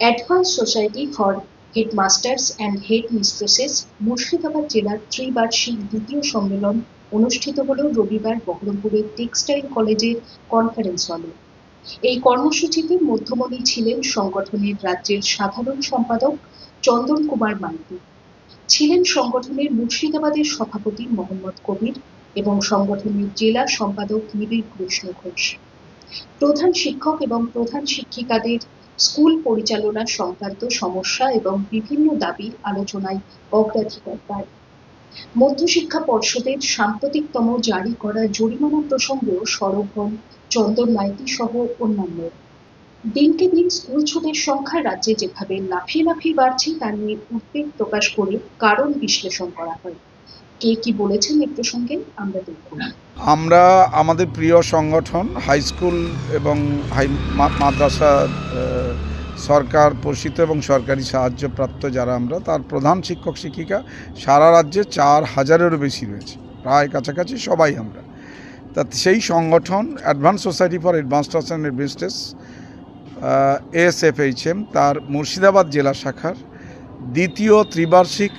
Advance society for headmasters and head Murshidabad জেলার ত্রিবার্ষিক দ্বিতীয় সম্মেলন অনুষ্ঠিত হল রবিবার বহরমপুরের টেক্সটাইল কলেজের কনফারেন্স হলে। এই কর্মসূচিতে মধ্যমণি ছিলেন সংগঠনের রাজ্যের সাধারণ সম্পাদক চন্দন কুমার মাইতি। ছিলেন সংগঠনের মুর্শিদাবাদের সভাপতি মোহাম্মদ কবির এবং সংগঠনের জেলা সম্পাদক নিবিড় কৃষ্ণ ঘোষ। প্রধান শিক্ষক এবং প্রধান শিক্ষিকাদের স্কুল পরিচালনা সংক্রান্ত সমস্যা এবং বিভিন্ন দাবির আলোচনায় অগ্রাধিকার পায় মধ্যশিক্ষা পর্ষদের সাম্প্রতিকতম জারি করা জরিমানা প্রসঙ্গেও সরব হন চন্দন মাইতি সহ অন্যান্য। দিনকে দিন স্কুল ছুটির সংখ্যা রাজ্যে যেভাবে লাফিয়ে লাফিয়ে বাড়ছে, তা নিয়ে উদ্বেগ প্রকাশ করে কারণ বিশ্লেষণ করা হয়। কে কি বলেছেন এ প্রসঙ্গে, আমরা দেখুন আমরা আমাদের প্রিয় সংগঠন, হাই স্কুল এবং হাই মাদ্রাসা সরকার পোষিত এবং সরকারি সাহায্যপ্রাপ্ত যারা আমরা, তার প্রধান শিক্ষক শিক্ষিকা সারা রাজ্যে চার হাজারেরও বেশি রয়েছে। প্রায় কাছাকাছি সবাই আমরা। তা সেই সংগঠন advance society for advanced and business ASFHM, তার মুর্শিদাবাদ জেলা শাখার দ্বিতীয় ত্রিবার্ষিক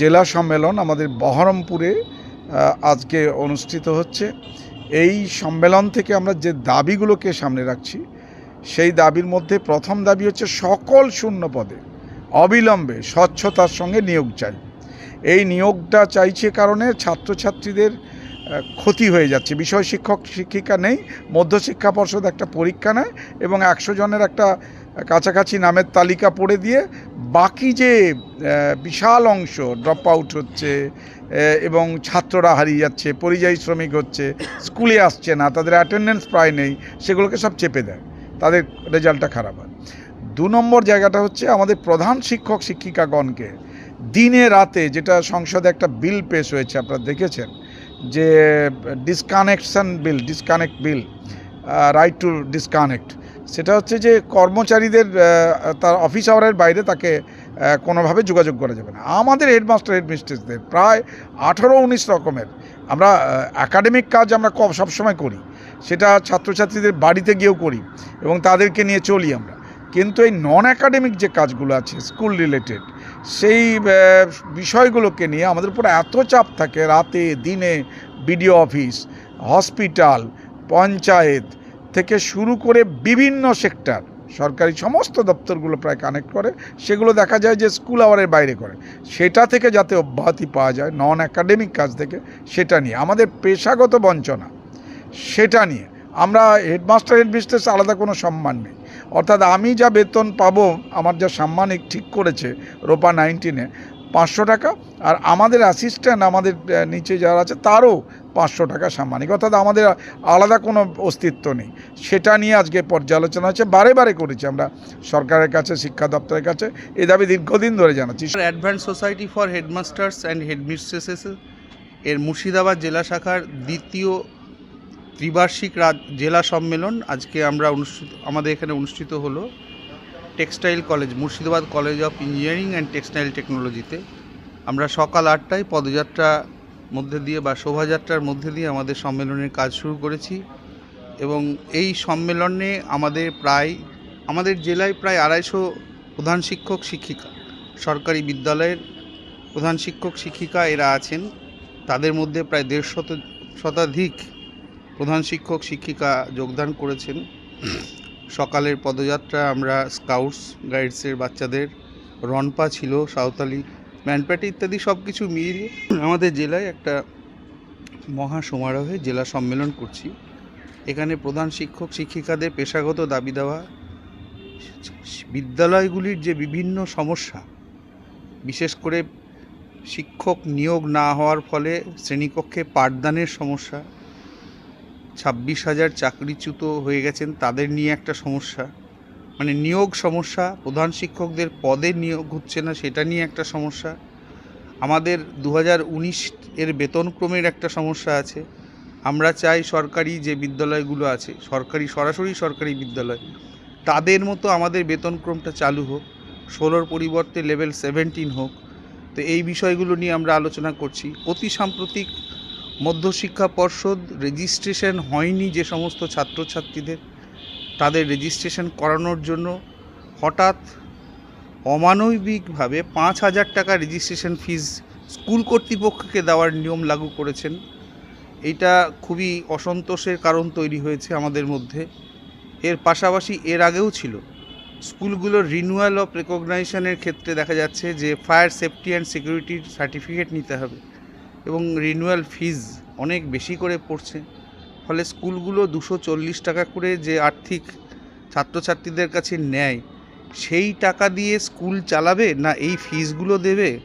জেলা সম্মেলন আমাদের বহরমপুরে আজকে অনুষ্ঠিত হচ্ছে। এই সম্মেলন থেকে আমরা যে দাবিগুলোকে সামনে রাখছি, সেই দাবির মধ্যে প্রথম দাবি হচ্ছে সকল শূন্য পদে অবিলম্বে স্বচ্ছতার সঙ্গে নিয়োগ চাই। এই নিয়োগটা চাইছে কারণে ছাত্রছাত্রীদের ক্ষতি হয়ে যাচ্ছে। বিষয় শিক্ষক শিক্ষিকা নেই, মধ্যশিক্ষা পর্ষদ একটা পরীক্ষা নেয় এবং একশো জনের একটা কাছাকাছি নামের তালিকা পড়ে দিয়ে বাকি যে বিশাল অংশ ড্রপ আউট হচ্ছে এবং ছাত্ররা হারিয়ে যাচ্ছে, পরিযায়ী শ্রমিক হচ্ছে, স্কুলে আসছে না, তাদের অ্যাটেন্ডেন্স প্রায় নেই, সেগুলোকে সব চেপে দেয়, তাদের রেজাল্টটা খারাপ হয়। দু নম্বর জায়গাটা হচ্ছে আমাদের প্রধান শিক্ষক শিক্ষিকাগণকে দিনে রাতে যেটা সংসদে একটা বিল পেশ হয়েছে, আপনারা দেখেছেন, যে disconnection bill disconnect bill right to disconnect সেটা হচ্ছে যে কর্মচারীদের তার অফিস আওয়ারের বাইরে তাকে কোনোভাবে যোগাযোগ করা যাবে না। আমাদের হেডমাস্টার হেডমিস্ট্রেসদের প্রায় আঠারো উনিশ রকমের। আমরা একাডেমিক কাজ আমরা সবসময় করি। সেটা ছাত্রছাত্রীদের বাড়িতে গিয়েও করি এবং তাদেরকে নিয়ে চলি আমরা। কিন্তু এই নন একাডেমিক যে কাজগুলো আছে স্কুল রিলেটেড সেই বিষয়গুলোকে নিয়ে আমাদের উপর এত চাপ থাকে রাতে, দিনে বিডিও অফিস হসপিটাল পঞ্চায়েত থেকে শুরু করে বিভিন্ন সেক্টর, সরকারি সমস্ত দপ্তরগুলো প্রায় কানেক্ট করে, সেগুলো দেখা যায় যে স্কুল আওয়ারের বাইরে করে। সেটা থেকে যাতে অব্যাহতি পাওয়া যায় নন একাডেমিক কাজ থেকে, সেটা নিয়ে। আমাদের পেশাগত বঞ্চনা, সেটা নিয়ে। আমরা হেডমাস্টার হেডমিস্ট্রেস আলাদা কোনো সম্মান নেই। অর্থাৎ আমি যা বেতন পাবো, আমার যা সাম্মানিক ঠিক করেছে, রোপা নাইনটিনে পাঁচশো টাকা, আর আমাদের অ্যাসিস্ট্যান্ট আমাদের নিচে যারা আছে তারও পাঁচশো টাকা সাম্মানিক অর্থাৎ আমাদের আলাদা কোনো অস্তিত্ব নেই। সেটা নিয়ে আজকে পর্যালোচনা হচ্ছে, বারে বারে করেছি আমরা সরকারের কাছে, শিক্ষা দপ্তরের কাছে। এ দাবি দীর্ঘদিন ধরে জানাচ্ছি। Advance society for headmasters and headmistresses এর মুর্শিদাবাদ জেলা শাখার দ্বিতীয় ত্রিবার্ষিক জেলা সম্মেলন আজকে আমরা অনুষ্ঠিত, আমাদের এখানে অনুষ্ঠিত হলো। Textile college, Murshidabad college of engineering and textile টেকনোলজিতে। আমরা সকাল আটটায় পদযাত্রা মধ্যে দিয়ে বা শোভাযাত্রার মধ্যে দিয়ে আমাদের সম্মেলনের কাজ শুরু করেছি এবং এই সম্মেলনে আমাদের প্রায়, আমাদের জেলায় প্রায় আড়াইশো প্রধান শিক্ষক, শিক্ষিকা, সরকারি বিদ্যালয়ের প্রধান শিক্ষক, শিক্ষিকা এরা আছেন। তাদের মধ্যে প্রায় দেড় শত শতাধিক প্রধান শিক্ষক, শিক্ষিকা যোগদান করেছেন। সকালের পদযাত্রা, আমরা স্কাউটস, গাইডসের বাচ্চাদের, রনপা ছিল, সাঁওতালি, ম্যানপ্যাটি ইত্যাদি সব কিছু মিলিয়ে আমাদের জেলায় একটা মহা সমারোহে জেলা সম্মেলন করছি। এখানে প্রধান শিক্ষক, শিক্ষিকাদের পেশাগত দাবি দেওয়া, বিদ্যালয়গুলির যে বিভিন্ন সমস্যা, বিশেষ করে শিক্ষক নিয়োগ না হওয়ার ফলে শ্রেণীকক্ষে পাঠদানের সমস্যা ছাব্বিশ হাজার চাকরিচ্যুত হয়ে গেছেন, তাদের নিয়ে একটা সমস্যা। মানে নিয়োগ সমস্যা, প্রধান শিক্ষকদের পদে নিয়োগ হচ্ছে না, সেটা নিয়ে একটা সমস্যা। আমাদের দু হাজার উনিশ এর বেতনক্রমের একটা সমস্যা আছে। আমরা চাই সরকারি যে বিদ্যালয়গুলো আছে, সরকারি, সরাসরি সরকারি বিদ্যালয়, তাদের মতো আমাদের বেতনক্রমটা চালু হোক, ষোলোর পরিবর্তে লেভেল সেভেন্টিন হোক। তো এই বিষয়গুলো নিয়ে আমরা আলোচনা করছি। অতি সাম্প্রতিক মধ্যশিক্ষা পর্ষদ রেজিস্ট্রেশন হয়নি যে সমস্ত ছাত্রছাত্রীদের। তাদের রেজিস্ট্রেশন করানোর জন্য হঠাৎ অমানবিকভাবে পাঁচ হাজার টাকা রেজিস্ট্রেশন ফিজ স্কুল কর্তৃপক্ষকে দেওয়ার নিয়ম লাগু করেছেন। এটা খুবই অসন্তোষের কারণ তৈরি হয়েছে আমাদের মধ্যে। এর পাশাপাশি এর আগেও ছিল। স্কুলগুলোর রিনিউয়াল অফ রেকগনাইজেশনের ক্ষেত্রে দেখা যাচ্ছে যে ফায়ার সেফটি অ্যান্ড সিকিউরিটির সার্টিফিকেট নিতে হবে। এবং রিনিউয়াল ফিজ অনেক বেশি করে পড়ছে। ফলে স্কুলগুলো দুশো চল্লিশ টাকা করে যে আর্থিক ছাত্রছাত্রীদের কাছে নেয়, সেই টাকা দিয়ে স্কুল চালাবে না এই ফিজগুলো দেবে?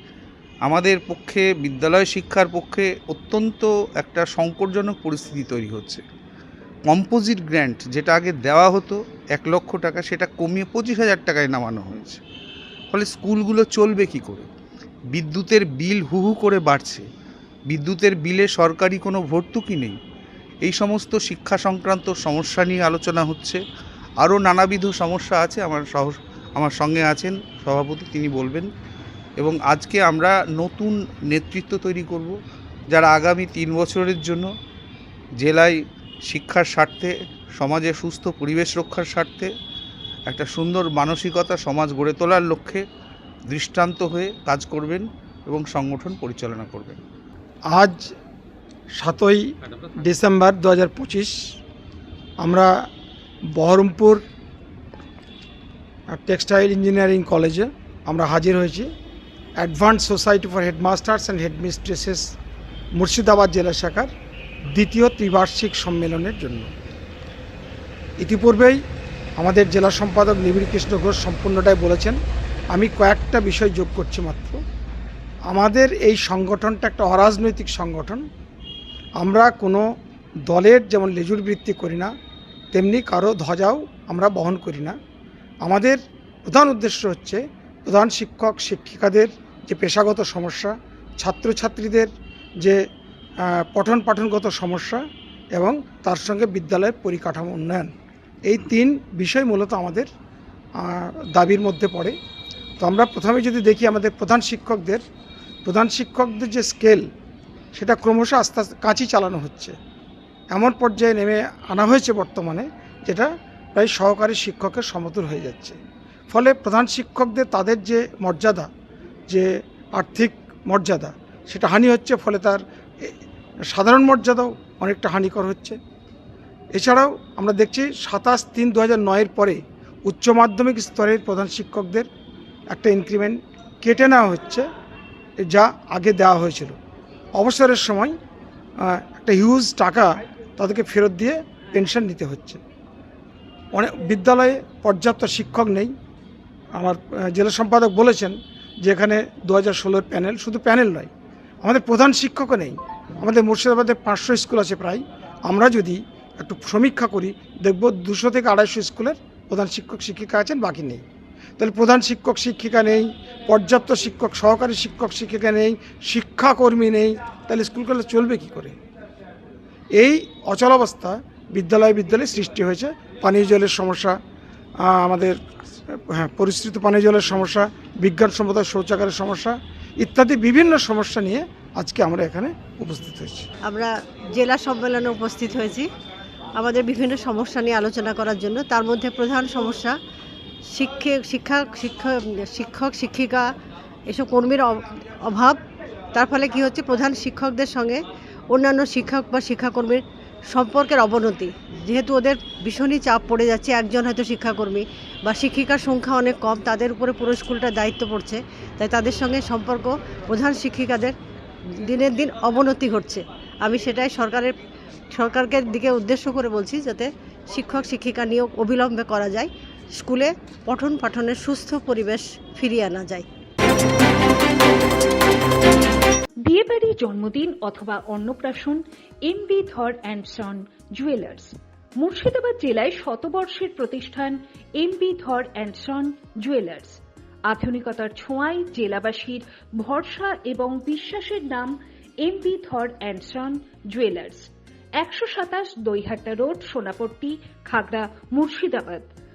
আমাদের পক্ষে, বিদ্যালয় শিক্ষার পক্ষে অত্যন্ত একটা সংকটজনক পরিস্থিতি তৈরি হচ্ছে। কম্পোজিট গ্র্যান্ট যেটা আগে দেওয়া হতো, এক লক্ষ টাকা, সেটা কমিয়ে পঁচিশ হাজার টাকায় নামানো হয়েছে। ফলে স্কুলগুলো চলবে কি করে? বিদ্যুতের বিল হু হু করে বাড়ছে। বিদ্যুতের বিলে সরকারি কোনো ভর্তুকি নেই। এই সমস্ত শিক্ষা সংক্রান্ত সমস্যা নিয়ে আলোচনা হচ্ছে। আরও নানাবিধ সমস্যা আছে, আমার সহ আমার সঙ্গে আছেন সভাপতি, তিনি বলবেন। এবং আজকে আমরা নতুন নেতৃত্ব তৈরি করব, যারা আগামী তিন বছরের জন্য জেলায় শিক্ষার স্বার্থে, সমাজে সুস্থ পরিবেশ রক্ষার স্বার্থে, একটা সুন্দর মানসিকতা সমাজ গড়ে তোলার লক্ষ্যে দৃষ্টান্ত হয়ে কাজ করবেন এবং সংগঠন পরিচালনা করবেন। আজ সাতই ডিসেম্বর দু হাজার পঁচিশ আমরা বহরমপুর টেক্সটাইল ইঞ্জিনিয়ারিং কলেজে আমরা হাজির হয়েছি। Advance society for headmasters and headmistresses Murshidabad জেলা শাখার দ্বিতীয় ত্রিবার্ষিক সম্মেলনের জন্য। ইতিপূর্বেই আমাদের জেলা সম্পাদক নিবিড় কৃষ্ণ ঘোষ সম্পূর্ণটাই বলেছেন। আমি কয়েকটা বিষয় যোগ করছি মাত্র। আমাদের এই সংগঠনটা একটা অরাজনৈতিক সংগঠন। আমরা কোনো দলের যেমন লেজুর বৃত্তি করি না, তেমনি কারও ধ্বজাও আমরা বহন করি না। আমাদের প্রধান উদ্দেশ্য হচ্ছে প্রধান শিক্ষক, শিক্ষিকাদের যে পেশাগত সমস্যা, ছাত্রছাত্রীদের যে পঠন পাঠনগত সমস্যা এবং তার সঙ্গে বিদ্যালয়ের পরিকাঠামো উন্নয়ন। এই তিন বিষয় মূলত আমাদের দাবির মধ্যে পড়ে। তো আমরা প্রথমে যদি দেখি আমাদের প্রধান শিক্ষকদের প্রধান শিক্ষকদের যে স্কেল, সেটা ক্রমশ আস্তে আস্তে কাঁচি চালানো হচ্ছে। এমন পর্যায়ে নেমে আনা হয়েছে বর্তমানে, যেটা প্রায় সহকারী শিক্ষকের সমতুল হয়ে যাচ্ছে। ফলে প্রধান শিক্ষকদের তাদের যে মর্যাদা, যে আর্থিক মর্যাদা, সেটা হানি হচ্ছে, ফলে তার সাধারণ মর্যাদাও অনেকটা হানিকর হচ্ছে। এছাড়াও আমরা দেখছি সাতাশ তিন দু নয়ের পরে উচ্চ মাধ্যমিক স্তরের প্রধান শিক্ষকদের একটা ইনক্রিমেন্ট কেটে নেওয়া হচ্ছে। যা আগে দেওয়া হয়েছিল। অবসরের সময় একটা হিউজ টাকা তাদেরকে ফেরত দিয়ে পেনশন নিতে হচ্ছে। অনেক বিদ্যালয়ে পর্যাপ্ত শিক্ষক নেই। আমার জেলা সম্পাদক বলেছেন যে এখানে দু হাজার ষোলোর প্যানেল শুধু প্যানেল নয়, আমাদের প্রধান শিক্ষকও নেই। আমাদের মুর্শিদাবাদে পাঁচশো স্কুল আছে প্রায়। আমরা যদি একটু সমীক্ষা করি, দেখব দুশো থেকে আড়াইশো স্কুলের প্রধান শিক্ষক, শিক্ষিকা আছেন, বাকি নেই। তাহলে প্রধান শিক্ষক শিক্ষিকা নেই, পর্যাপ্ত শিক্ষক, সহকারী শিক্ষক শিক্ষিকা নেই, শিক্ষাকর্মী নেই, তাহলে স্কুল কলেজ চলবে কি করে? এই অচলাবস্থা বিদ্যালয় বিদ্যালয়ে সৃষ্টি হয়েছে। পানীয় জলের সমস্যা আমাদের হ্যাঁ পরিস্থিতি পানীয় জলের সমস্যা, বিজ্ঞান বিজ্ঞানসম্মত শৌচাগারের সমস্যা ইত্যাদি বিভিন্ন সমস্যা নিয়ে আজকে আমরা এখানে উপস্থিত হয়েছি। আমরা জেলা সম্মেলনে উপস্থিত হয়েছি। আমাদের বিভিন্ন সমস্যা নিয়ে আলোচনা করার জন্য। তার মধ্যে প্রধান সমস্যা শিক্ষক, শিক্ষা শিক্ষক শিক্ষক, শিক্ষিকা, এসব কর্মীর অভাব। তার ফলে কি হচ্ছে? প্রধান শিক্ষকদের সঙ্গে অন্যান্য শিক্ষক বা শিক্ষাকর্মীর সম্পর্কের অবনতি। যেহেতু ওদের ভীষণই চাপ পড়ে যাচ্ছে, একজন হয়তো শিক্ষাকর্মী বা শিক্ষিকার সংখ্যা অনেক কম, তাদের উপরে পুরো স্কুলটার দায়িত্ব পড়ছে। তাই তাদের সঙ্গে সম্পর্ক প্রধান শিক্ষিকাদের দিনের দিন অবনতি ঘটছে। আমি সেটাই সরকারের, সরকারকে দিকে উদ্দেশ্য করে বলছি যাতে শিক্ষক, শিক্ষিকা নিয়োগ অবিলম্বে করা যায়। স্কুলে পঠন পাঠনের সুস্থ পরিবেশ ফিরিয়ে আনা যায়। বিয়েবাড়ি, জন্মদিন অথবা অন্নপ্রাশন MB Dhar and son jewellers Murshidabad জেলায় শতবর্ষের প্রতিষ্ঠান MB Dhar and son jewellers আধুনিকতার ছোঁয়ায় জেলাবাসীর ভরসা এবং বিশ্বাসের নাম MB Dhar and son jewellers একশো সাতাশ Doihatta road, Sonapatti, Khagra, Murshidabad.